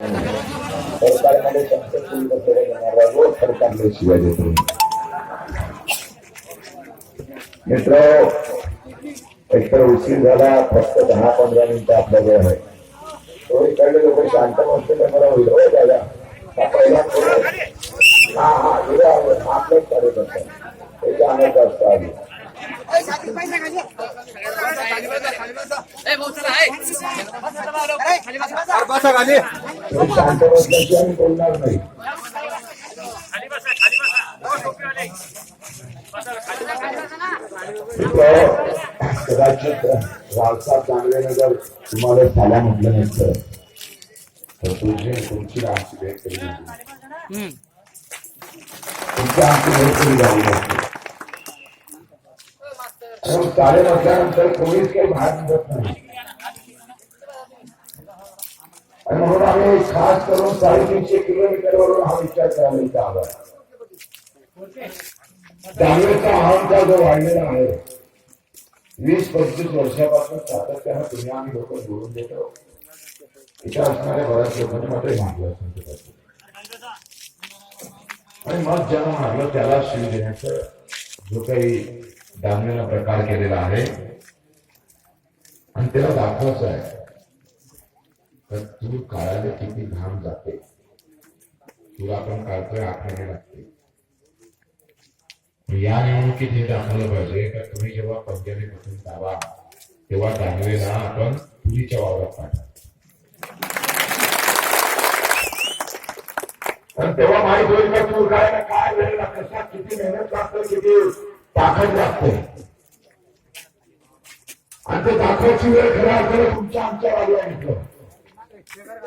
सरकारमध्ये कसं करणारा रोज सरकारला शिवाय देतो मित्र एकतर उशीर झाला फक्त दहा पंधरा मिनिटं आपल्या वेळ आहे. तो इकडले लोक शांत तर मला होईल हो दादा. हा पहिला हा हा हे आहे, आपलंच कार्यकर्ता त्याच्या अनेक असतं आधी. तो शांत बसल्याची बोलणार नाही कदाचित रावसाहेब दानवेनं जर तुम्हाला साला म्हटलं नसतं तर तुझी तुमची आमची भेट केली नसती. तुमची आमची भेट केली जाऊ नसते साले म्हटल्यानंतर कोणीच काही बाहेर निघत नाही आणि म्हणून आम्ही खास करून साडेतीनशे किलोमीटर वरून हा विचार करायला इथं आलो त्यावेळेचा अहंकार जो वाढलेला आहे वीस पंचवीस वर्षापासून सातत्यानं तुम्ही आम्ही लोक जोडून देतो. इथं असणाऱ्या बऱ्याच लोकांनी म्हणजे मात्र मागलं आणि मग ज्याला मागलं त्याला शिव देण्याचं जो काही दानवेला प्रकार केलेला आहे. आणि त्याला दाखवायचं आहे. तर तू काळाने किती घाम जाते. तुला पण काळतोय आखणे लागते. या निवडणुकीत हे दाखवलं पाहिजे का तुम्ही जेव्हा पंजाबी बसून जावा तेव्हा दानवेला आपण पुरीच्या वावरात पाठवा. आणि तेव्हा माहीत होईल का तूर काय काय वेळ लागतो कशा किती मेहनत लागतं किती ताकद लागते. आणि ते दाखवायची वेळ खऱ्या अर्थानं तुमच्या आमच्या बाजूला म्हटलं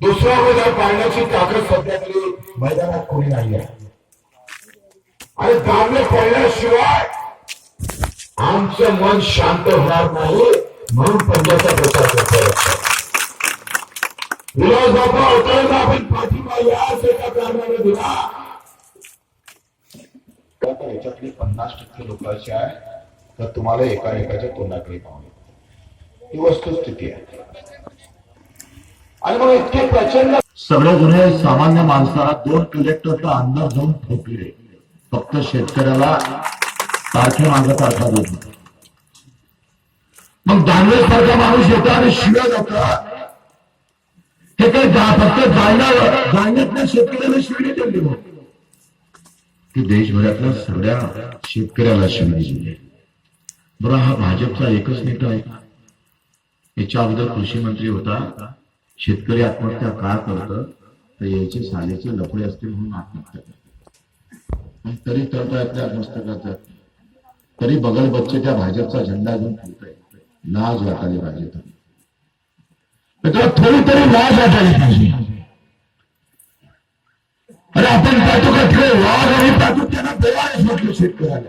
दुसरा वेळा पाळण्याची ताकद सध्या तरी मैदानात कोणी नाही आहे आणि दांडे पडल्याशिवाय आमचं मन शांत होणार नाही म्हणून पंजाचा प्रचार करतो विलास बाबा अवतरला आपण पाठिंबा याच एका कारणाने दिला. आता याच्यातले पन्नास टक्के लोकांचे आहे तर तुम्हाला एका एकाच्या तोंडाकडे पाहून ही वस्तुस्थिती आहे. आणि मग इतके प्रचंड सगळे गुन्हे सामान्य माणसाला दोन कलेक्टरचा अंदाज जाऊन ठोकले. फक्त शेतकऱ्याला तारखे मागे तारखा देत मग दानवे सारखा माणूस येतो आणि शिव्या जातात हे काय जा- फक्त जालना जालन्यातल्या शेतकऱ्याला शिवी दिली मग की देशभरातल्या सगळ्या शेतकऱ्याला शिवी दिली. बरं हा भाजपचा एकच नेता आहे. याच्या अगोदर कृषी मंत्री होता. शेतकरी आत्महत्या का करतं तर याचे सालेचे लफडे असतील म्हणून आत्महत्या करतात तरी तळतळातल्या आत्महत्या करतात तरी बगल बच्चे त्या भाजपचा झेंडा घेऊन फिरतोय. लाज वाटायला पाहिजे तर थोडी तरी लाज वाटायला पाहिजे. अरे आपण पाहतो का तिकडे वाघ आणि पाहतो त्यांना देवानेच म्हटलं शेतकऱ्याला.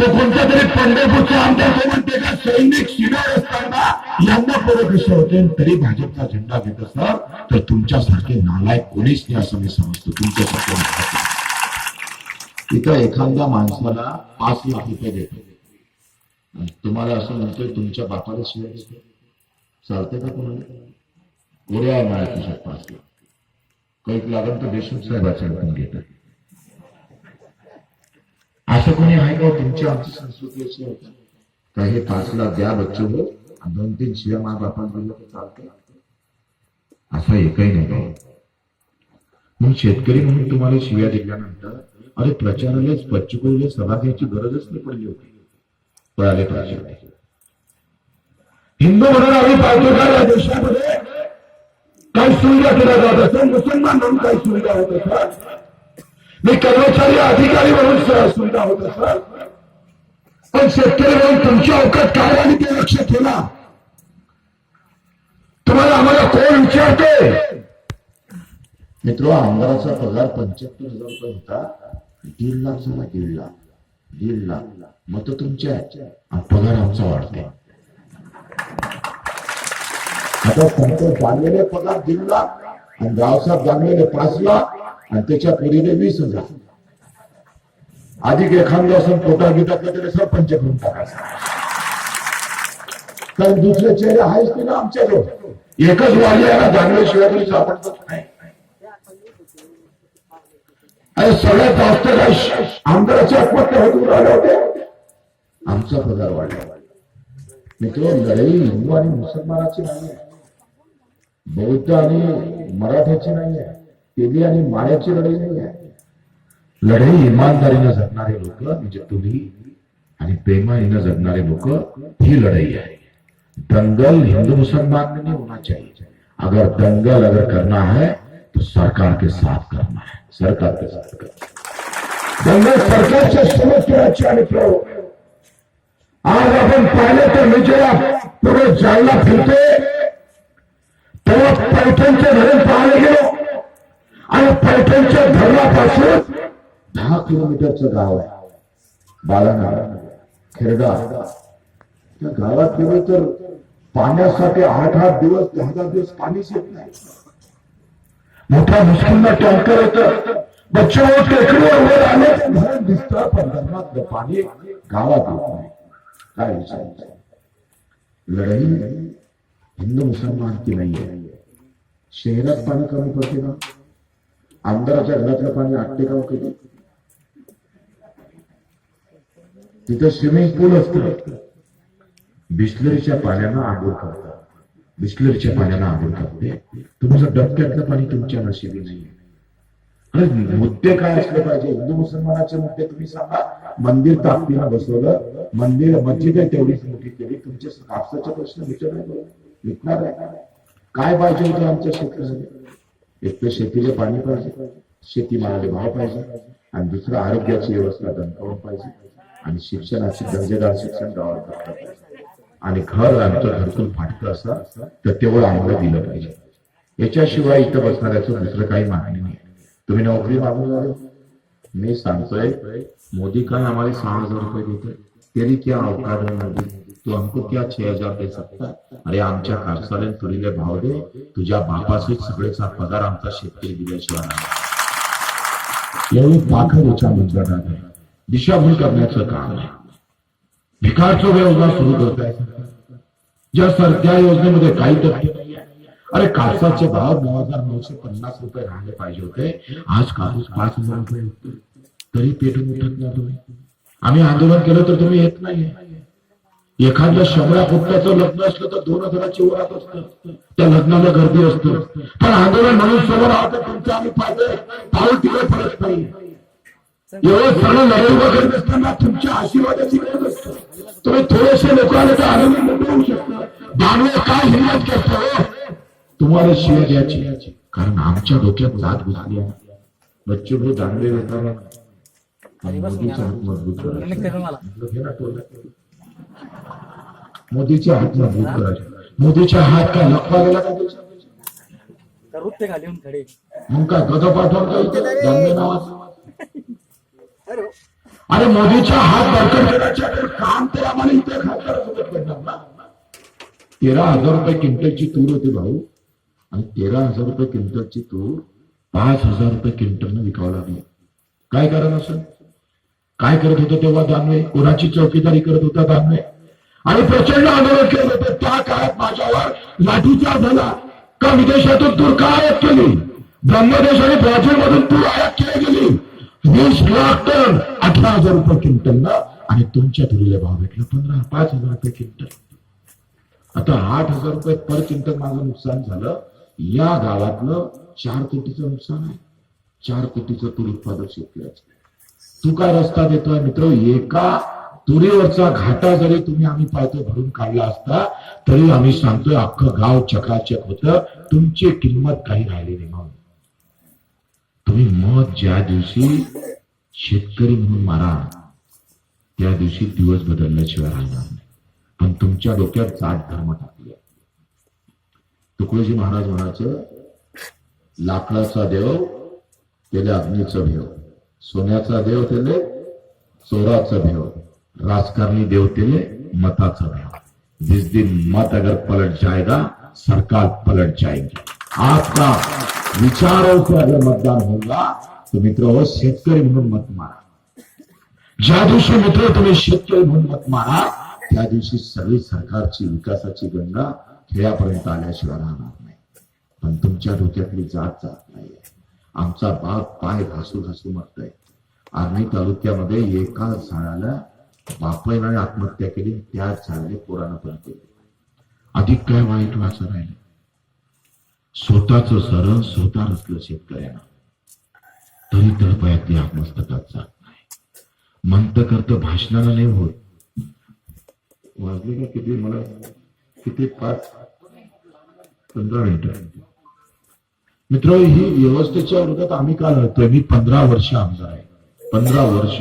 तो कोणत्या तरी पंढरपूरचा आमदार तो म्हणते का सैनिक शिबिर असताना यांना पोरं दिसत होते. तरी भाजपचा झेंडा घेत असतात तर तुमच्यासारखे नालायक कोणीच नाही असं मी समजतो. तुमच्यासारखे नालायक. इथं एखाद्या माणसाला पाच लाख रुपये देतो. तुम्हाला असं म्हणतोय तुमच्या बापाला शिवाय देतो. चालते का कोणाला उड्या मारा तुझ्या पाच लाख. कैक लागेल तर देशमुख साहेबाच्या घेतात. असं कोणी आहे का तुमची आमची संस्कृती अशी आहे. का? हे पाच लाख द्या बच्चे हो दोन तीन शिव्या मा बापान दिलं तर चालतं असं एकही नाही मग शेतकरी म्हणून तुम्हाला शिव्या दिल्यानंतर अरे प्रचारालाच बच्चूकडे सभा घ्यायची गरजच नाही पडली होती. पळाले पाहिजे हिंदू म्हणून आम्ही पाहतो का या देशामध्ये? काही सुविधा केल्या जात असेल. मुसलमान म्हणून काही सुविधा होत असतात मी कर्मचारी अधिकारी म्हणून स- सुविधा होत असतात पण शेतकरी म्हणून तुमची अवकात काय आणि ते लक्ष ठेवा. तुम्हाला आम्हाला कोण विचारते मित्र आमदाराचा पगार पंच्याहत्तर हजार रुपये होता. दीड लाख झाला दीड लाख. दीड लाख. मत तुमच्या पगार आमचा वाढते आता तुमचे जाणलेले पगार दीड लाख आणि गावसाहेब जाणलेले पाच लाख. आणि त्याच्या पुरीले वीस हजार अधिक एखाद्या असं पोटा गिटातलं तरी सरपंच करून टाकायचं. तर दुसरे चेहरे आहेच की ना आमच्याजवळ एकच वाली आहे ना जाणल्याशिवाय तरी सापडतच नाही. आणि सगळ्यात जास्त काय आमदाराची आत्महत्या होत राहिले होते? आमचा पगार वाढला. मित्र लढाई हिंदू आणि मुसलमानाची नाही आहे बौद्ध आणि मराठ्याची नाही आहे तेली आणि माळ्याची लढाई नाही आहे. लढाई इमानदारीनं जगणारे लोक म्हणजे तुम्ही आणि प्रेमाने जगणारे लोक ही लढाई आहे. दंगल हिंदू मुसलमान में नहीं होना चाहिए अगर दंगल अगर करना है तो सरकार के साथ करना है. सरकार के साथ करना दंगल सरकारच्या सोबत करायची आणि प्रयोग आज आपण पाहिलं तर मी जेव्हा पुढे जायला फिरते तेव्हा पैठणचे धरण पाहायला गेलो आणि पैठणच्या धरणापासून दहा किलोमीटरचं गाव आहे. बालाना खेरडा त्या गावात गेलो तर पाण्यासाठी आठ आठ दिवस दहा दहा दिवस पाणीच येत नाही. मोठ्या मुश्किलनं टँकर येत बच्चे टेकडीवर वर आले तर धरण दिसतं पण धरणातलं पाणी गावात येत नाही. काय विचारायचं? लढाई हिंदू मुसलमान की नाही आहे शहरात पाणी कमी पडते ना आमदाराच्या घरातलं पाणी आटते का हो किती तिथं स्विमिंग पूल असत. बिस्लरीच्या पाण्यानं आंघोळ करतात. बिस्लरीच्या पाण्यानं आंघोळ करते. तुमचं डबक्यातलं पाणी तुमच्या नशिबी नाही अरे मुद्दे काय असले पाहिजे? हिंदू मुसलमानाचे मुद्दे तुम्ही सांगा. मंदिर ताकदीनं बसवलं. मंदिर मस्जिद आहे तेवढीच मोठी केली. तुमचे कापसाचे प्रश्न विचारणार नाही. विकणार आहे. काय पाहिजे होतं आमच्या शेतकऱ्याला एक तर शेतीचे पाणी पाहिजे शेतीमालाला भाव पाहिजे आणि दुसरं आरोग्याची व्यवस्था दणकावून पाहिजे आणि शिक्षणाची दर्जेदार शिक्षण गावात पाहिजे. आणि घर आमचं घरतून फाटकं असं तर तेवढं आम्हाला दिलं पाहिजे. याच्याशिवाय इथं बसणाऱ्याचं दुसरं काही मागणी नाही. तुम्ही नोकरी मागून आलो. मी सांगतोय मोदी काय आम्हाला सहा हजार रुपये देते तरी क्या अवकाळ मोदी तू हमको क्या छह हजार दे सकता अरे आमच्या कापसाला तुरीले भाव दे. तुझ्या बापासहित सगळेचा पगार आमचा शेतकरी दिल्याशिवाय नाही. एवढी ताकद याच्या मंत्रालयात आहे. दिशाभूल करण्याचं काम आहे. भिकारचं व्यवसाय सुरू करत आहे ज्या सर त्या योजनेमध्ये काही तथ्य नाही अरे कापसाचे भाव नऊ हजार नऊशे पन्नास रुपये राहिले पाहिजे होते. आज कापूस पाच हजार रुपये तरी पेटून उठत नाही तुम्ही. आम्ही आंदोलन केलं तर तुम्ही येत नाही एखाद्या शंभरा फुटल्याचं लग्न असलं तर दोन हजाराची वरात असतं. त्या लग्नाला गर्दी असतं. पण आंदोलन म्हणून समोर आहोत तुमचं आम्ही पाहिजे पाऊल तिकडे पडत नाही. एवढं सगळं लढाई वगैरे असताना तुमच्या आशीर्वादाची गरज असतं. तुम्ही थोडेसे लोक आले तर आनंद मोठं होऊ शकतं. दानवे काय हिंमत करतो? तुम्हाला शिव द्यायची. कारण आमच्या डोक्यात जात घुसली आहे. बच्चे भाऊ दानवे येताना मोदीचा हात मजबूत करायचा म्हटलं, घे ना टोला. मोदीचे हात मजबूत करायचे. मोदीच्या हात गेला का? त्याच्या? रुत्ते खाली येऊन खडे मग काय? गदा पाठवून काय इथं? दानवे नावाचं अरे मोदीच्या हात करायचे. काम तर आम्हाला इथे ना. तेरा हजार रुपये क्विंटलची तूर होती भाऊ. आणि तेरा हजार रुपये क्विंटलची तूर पाच हजार रुपये क्विंटलनं विकावं लागली. काय कारण असं काय करत होतं तेव्हा दानवे? कोणाची चौकीदारी करत होता दानवे? आणि प्रचंड आंदोलन केलं होतं. त्या काळात माझ्यावर लाठीचार झाला. का विदेशातून तूर का आयात केली? ब्रह्मदेश आणि ब्राझील मधून तूर आयात केली गेली. वीस लाख टन अठरा हजार रुपये क्विंटलला आणि तुमच्या तुरीला भाव भेटला पंधरा पाच हजार रुपये क्विंटल. आता आठ हजार रुपये पर क्विंटल माझं नुकसान झालं. या गावातलं चार कोटीचं नुकसान आहे. चार कोटीचं तूर उत्पादक शेतकऱ्याचं. तू काय रस्ता देतोय मित्र? एका तुरीवरचा घाटा जरी तुम्ही आम्ही पाहतो भरून काढला असता तरी आम्ही सांगतोय अख्खं गाव चकाचक होतं. तुमची किंमत काही राहिली नाही म्हणून. तुम्ही मत ज्या दिवशी शेतकरी म्हणून मारा त्या दिवशी दिवस बदलल्याशिवाय राहणार नाही. पण तुमच्या डोक्यात जात धर्म टाकले. तुकडोजी महाराज म्हणायचं लाकडाचा देव त्याला अग्नीचं भेव. सोन्याचा देव त्याला चोराचा भेव. राजकारणी देवते मताचा मताचं जिस दिन मत अगर पलट जाएगा सरकार पलट जाएगी. आपका विचारों पर अगर मतदान होगा तो मित्रों शेतकरी म्हणून मत मारा. ज्या दिवशी मित्र तुम्ही शेतकरी म्हणून मत मारा त्या दिवशी सगळी सरकारची विकासाची गंगा खेळापर्यंत आल्याशिवाय राहणार नाही. पण तुमच्या डोक्यातली जात जात नाहीये. आमचा बाप पाय घासू घासू मरतोय. आर्मी तालुक्यामध्ये एका झाडाला बापाईने आत्महत्या केली त्याच झाडाने पोरानं पण केली अधिक काय वाईट वाचा राहिलं? स्वतःच सरण स्वतः रचलं शेतकऱ्यांना. तरी तळपायातली आत्मस्तकात जात नाही. मंत करत भाषणाला नाही होत वाजले का किती? मला किती? पाच पंधरा मिनिट मित्र ही व्यवस्थेच्या विरोधात आम्ही का लढतोय? मी पंधरा वर्ष आमदार आहे. पंधरा वर्ष.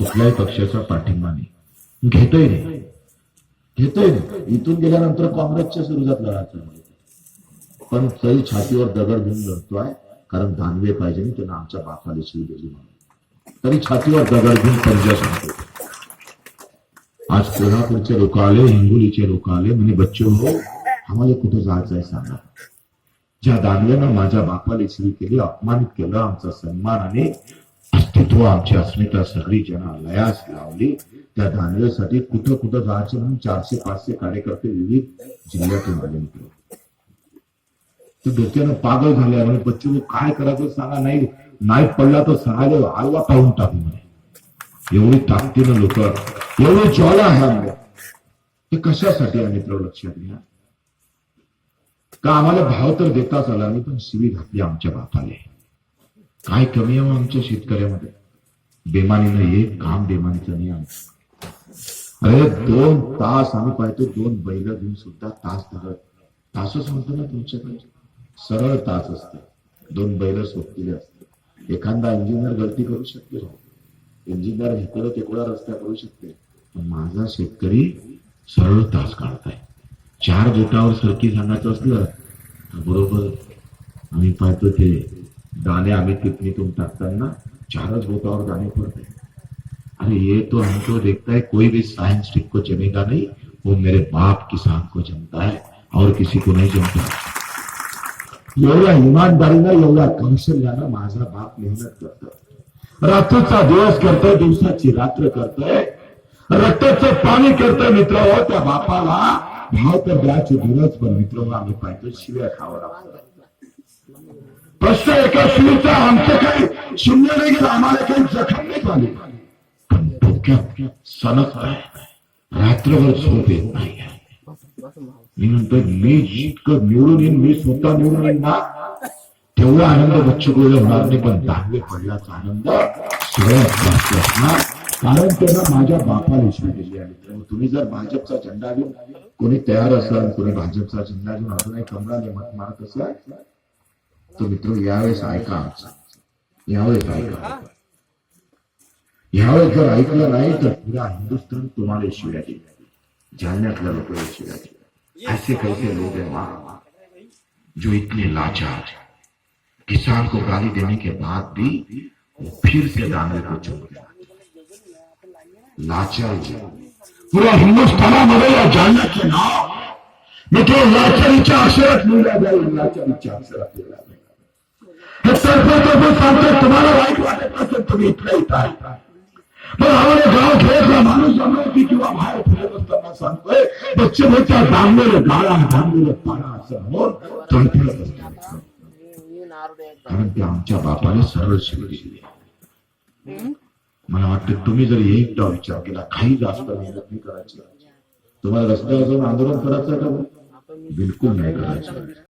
कुठल्याही पक्षाचा पाठिंबा नाही. घेतोय नाही घेतोय नाही इथून गेल्यानंतर काँग्रेसच्या विरोधात लढायचं पण तरी छातीवर दगड घेऊन लढतोय कारण दानवे पाहिजे नाही त्यांना आमच्या बापाला शिव दिली म्हणून. तरी छातीवर दगड घेऊन पंजा सांगतो आज कोल्हापूरचे लोक आले हिंगोलीचे लोक आले म्हणे बच्चे हो आम्हाला कुठे जायचं आहे सांगा. ज्या दानव्यानं माझ्या बापाला शिवी केली अपमानित केलं आमचा सन्मान आणि अस्तित्व आमची अस्मिता सगळी जना लयास लावली. त्या दानवेसाठी कुठं कुठं जायचं म्हणून चारशे पाचशे कार्यकर्ते विविध जिल्ह्यातून आले होते. ते डोक्यानं पागल झाले म्हणे बच्चू काय करायचं सांगा. नाही नाही पडला तर सांगायला आलवा पाहून टाकू म्हणे. एवढी ताकदीनं लोक एवढी ज्वाला आहे आम्हाला हे कशासाठी आम्ही मित्र लक्षात घ्या. का आम्हाला भाव तर देताच आला नाही पण शिवी घातली आमच्या बापाले काय कमी आहे हो आमच्या शेतकऱ्यामध्ये? बेमानीनं एक काम बेमानीचं नाही आमचं. अरे दोन तास आम्ही पाहतो दोन बैल घेऊन सुद्धा तास धरत. तासच म्हणतो ना तुमच्याकडे. सरळ तास असते. दोन बैल सोपलेले असते. एखादा इंजिनियर गलती करू शकते. इंजिनियर इकडं तिकडं रस्ता करू शकते. पण माझा शेतकरी सरळ तास काढताय. चार बोटावर सरकी सांगायचं असलं तर बरोबर आम्ही पाहतो ते दाणे आम्ही कितनीतून टाकताना चारच बोटावर दाणे पडते. अरे ये तो हमको देखता है, कोई भी साइंस को जमेगा नहीं, वो मेरे बाप किसान को जमता है और किसी को नहीं जमता। एवढ्या इमानदारीनं एवढ्या कौशल्यानं माझा बाप मेहनत करतो रात्रीचा दिवस करतोय, दिवसाची रात्र करतोय. रक्ताचं पाणी करतोय मित्र त्या बापाला भाव तर द्यायची गरज, पण मित्र आम्ही पाहतो शिव्या खावं लागतं. प्रश्न एका शिवीचा आमचं काही शून्य नाही गेलं आम्हाला काही जखम नाही झाली. पण डोक्यात सनक रात्रभर झोप येत नाही. मी म्हणतो मी जितकं निवडून येईन मी स्वतः निवडून येईन ना. तेवढा आनंद बच्चूकडे होणार नाही पण दहावे पडल्याचा आनंद सगळ्यात जास्त असणार. कारण त्यांना माझ्या बापाला इच्छा केली आहे मित्रांनो. तुम्ही जर भाजपचा झेंडा घेऊन कोणी तयार असाल कोणी भाजपचा झेंडा घेऊन अजूनही कमळाने मत मारत असाल तर मित्र यावेळेस ऐका यावेळेस ऐका यावेळेस जर ऐकलं नाही तर पुरा हिंदुस्थान तुम्हाला शिव्या देईल जालन्यातल्या लोक शिव्या देईल ऐसे कैसे लोग हैं वहाँ। जो इतने लाचार किसान को गाली देने के बाद भी वो फिर से दाने को चुन लाचार जी पुऱ्या हिंदुस्थानामध्ये या जालन्याचे नाव मित्र लाचारीच्या अक्षरात लिहिल्या जाईल लाचारीच्या अक्षरात लिहिल्या जाईल हे तुम्हाला वाईट वाटत असेल तुम्ही इथल्या इथं आहे आम्हाला गाव माणूस किंवा बाहेर फिरत असताना सांगतोय बच्चे बच्चा गाळा दांगलेलं पाणा असं तडफडत असतो कारण ते आमच्या बापाने सरळ शिकली दिली मला वाटतं तुम्ही जर एकदा विचार केला काही जास्त मेहनत नाही करायची. तुम्हाला रस्त्यावर जाऊन आंदोलन करायचं का? बिलकुल नाही करायचं.